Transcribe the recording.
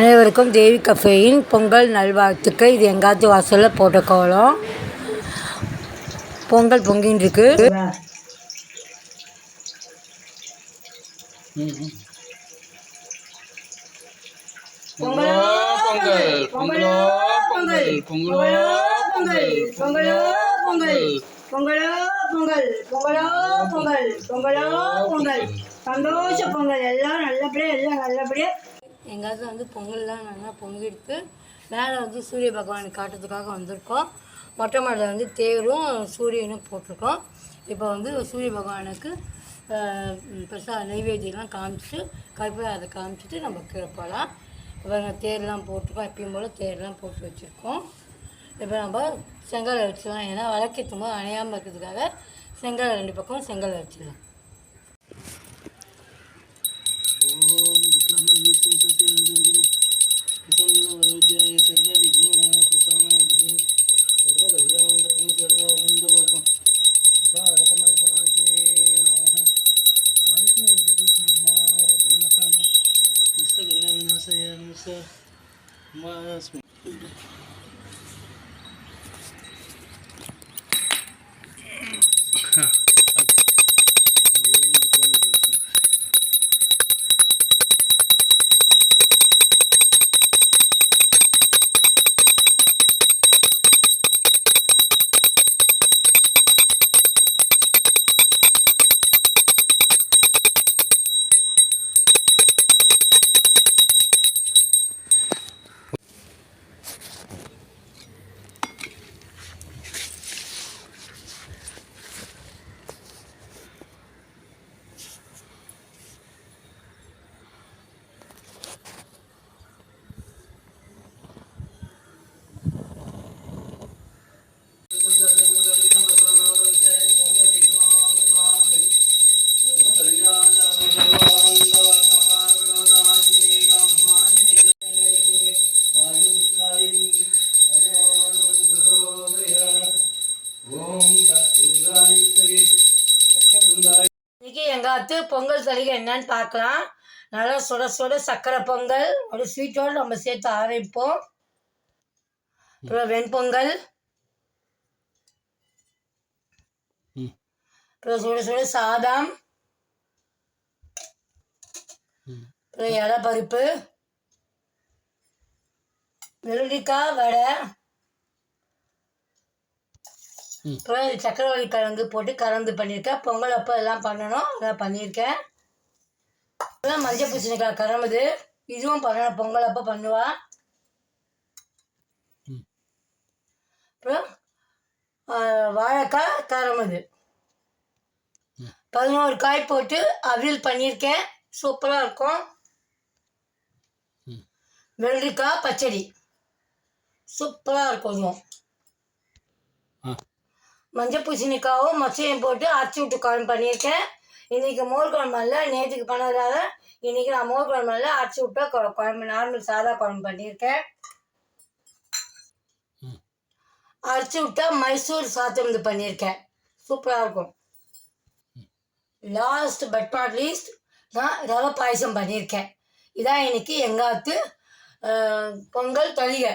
அனைவருக்கும் தேவி கஃபேயின் பொங்கல் நல்வாழ்த்துக்கு இது எங்காத்து வாசலில் போட்ட கோலம் பொங்கல் பொங்கின்னு இருக்கு. சந்தோஷ பொங்கல். எல்லாம் நல்லபடியாக எல்லாம் நல்லபடியாக எங்காவது வந்து பொங்கல்லாம் நல்லா பொங்கிடுத்து மேலே வந்து சூரிய பகவானை காட்டுறதுக்காக வந்திருக்கோம். மொட்டை மாடியில் வந்து தேரும் சூரியனும் போட்டிருக்கோம். இப்போ வந்து சூரிய பகவானுக்கு பெருசாக நெய்வேத்தியெல்லாம் காமிச்சு கருப்பை அதை காமிச்சிட்டு நம்ம கீழே போகலாம். இப்போ நாங்கள் தேர்லாம் போட்டிருக்கோம். எப்பயும் போல் தேர்லாம் போட்டு வச்சுருக்கோம். இப்போ நம்ம செங்கல் வச்சிடலாம் ஏன்னா விளக்கேற்றும் போது அணையாமல் இருக்கிறதுக்காக செங்கல் ரெண்டு பக்கம் செங்கல் வச்சிடலாம் essa e é a nossa máxima. அத்து பொங்கல் சலுகை என்னன்னு பார்க்கலாம் நல்லா சுட சுட சக்கரை பொங்கல் ஒரு ஸ்வீட்டோடு நம்ம சேர்த்து ஆரம்பிப்போம் அப்புறம் வெண்பொங்கல். அப்புறம் சுட சுட சாதம். அப்புறம் இலை பருப்பு வெள்ளரிக்காய் வடை. அப்புறம் சக்கரவள்ளி கிழங்கு போட்டு கலந்து பண்ணியிருக்கேன். பொங்கல் அப்போ எல்லாம் பண்ணணும். அதான் பண்ணியிருக்கேன். அப்புறம் மஞ்சள் பூசணிக்காய் கரம்புது. இதுவும் பண்ணணும். பொங்கல் அப்போ பண்ணுவா. ம். அப்புறம் வாழைக்காய் கரம்புது. ம். பதினோரு காய் போட்டு அவியல் பண்ணியிருக்கேன். சூப்பராக இருக்கும். வெள்ளரிக்காய் பச்சடி. சூப்பராக இருக்கும் இதுவும். ஆ. மஞ்சள் பூசணிக்காவும் மச்சையும் போட்டு அரைச்சி விட்டு குழம்பு பண்ணியிருக்கேன். இன்றைக்கி மோர் குழம்பு இல்லை நேற்றுக்கு பண்ணதால இன்றைக்கி நான் மோர் குழம்பு இல்லை அரைச்சி விட்டு குழம்பு நார்மல் சாதா குழம்பு பண்ணியிருக்கேன். அரைச்சி விட்டா மைசூர் சாத்தம் பண்ணியிருக்கேன். சூப்பராக இருக்கும். லாஸ்ட் பட் நாட் லீஸ்ட் நான் ரவை பாயசம் பண்ணியிருக்கேன். இதான் இன்னைக்கு எங்காத்து பொங்கல் தொலிகை